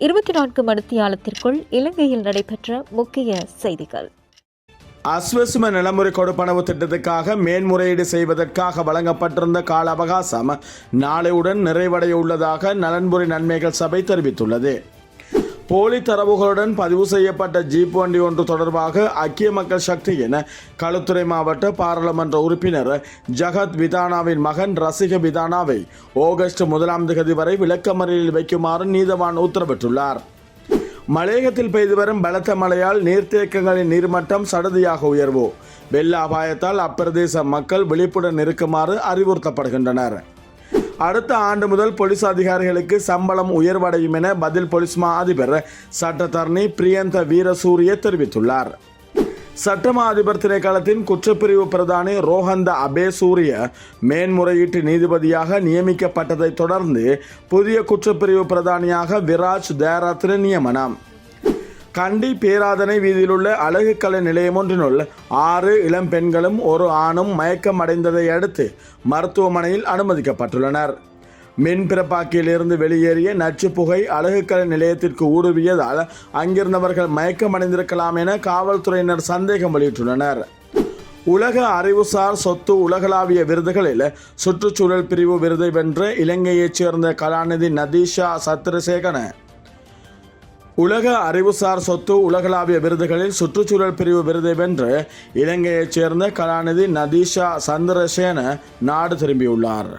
இருபத்தி நான்கு மணித்தியாலத்திற்குள் இலங்கையில் நடைபெற்ற முக்கிய செய்திகள். அஸ்வசும நிலமுறை கொடுப்பனவு திட்டத்துக்காக மேன்முறையீடு செய்வதற்காக வழங்கப்பட்டிருந்த கால அவகாசம் நாளையுடன் நிறைவடைய உள்ளதாக நலன்புரி நன்மைகள் சபை தெரிவித்துள்ளது. போலி தரவுகளுடன் பதிவு செய்யப்பட்ட ஜீப் வண்டி ஒன்று தொடர்பாக ஐக்கிய மக்கள் சக்தியின் களுத்துறை மாவட்ட பாராளுமன்ற உறுப்பினர் ஜகத் விதானாவின் மகன் ரசிக விதானாவை ஆகஸ்ட் முதலாம் தேதி வரை விளக்கமறியலில் வைக்குமாறு நீதவான் உத்தரவிட்டுள்ளார். மலையகத்தில் பெய்து வரும் பலத்த மழையால் நீர்த்தேக்கங்களின் நீர்மட்டம் சடதியாக உயர்வு. வெள்ள அபாயத்தால் அப்பிரதேச மக்கள் விழிப்புடன் இருக்குமாறு அறிவுறுத்தப்படுகின்றனர். அடுத்த ஆண்டு முதல் போலீஸ் அதிகாரிகளுக்கு சம்பளம் உயர்வடையும் என பதில் போலீஸ் மா அதிபர் சட்டத்தரணி பிரியந்த வீரசூரிய தெரிவித்துள்ளார். சட்டமா அதிபர் திணைக்களத்தின் குற்றப்பிரிவு பிரதானி ரோஹந்த அபேசூரிய மேன்முறையீட்டு நீதிபதியாக நியமிக்கப்பட்டதைத் தொடர்ந்து புதிய குற்றப்பிரிவு பிரதானியாக விராஜ் தேரத்ன நியமனம். கண்டி பேராதனை வீதியிலுள்ள அழகு கலை நிலையம் ஒன்றினுள் ஆறு இளம் பெண்களும் ஒரு ஆணும் மயக்கம் அடைந்ததை அடுத்து மருத்துவமனையில் அனுமதிக்கப்பட்டுள்ளனர். மின் பிறப்பாக்கியிலிருந்து வெளியேறிய நச்சு புகை அழகுக்கலை நிலையத்திற்கு ஊடுருவியதால் அங்கிருந்தவர்கள் மயக்கம் அடைந்திருக்கலாம் என காவல்துறையினர் சந்தேகம் வெளியிட்டுள்ளனர். உலக அறிவுசார் சொத்து உலகளாவிய விருதுகளில் சுற்றுச்சூழல் பிரிவு விருதை வென்ற இலங்கையைச் சேர்ந்த கலாநிதி நதீஷா சத்ரசேகன உலக அறிவுசார் சொத்து உலகளாவிய விருதுகளில் சுற்றுச்சூழல் பிரிவு விருதை வென்று இலங்கையைச் சேர்ந்த கலாநிதி நதீஷா சந்திரசேன நாடு திரும்பியுள்ளார்.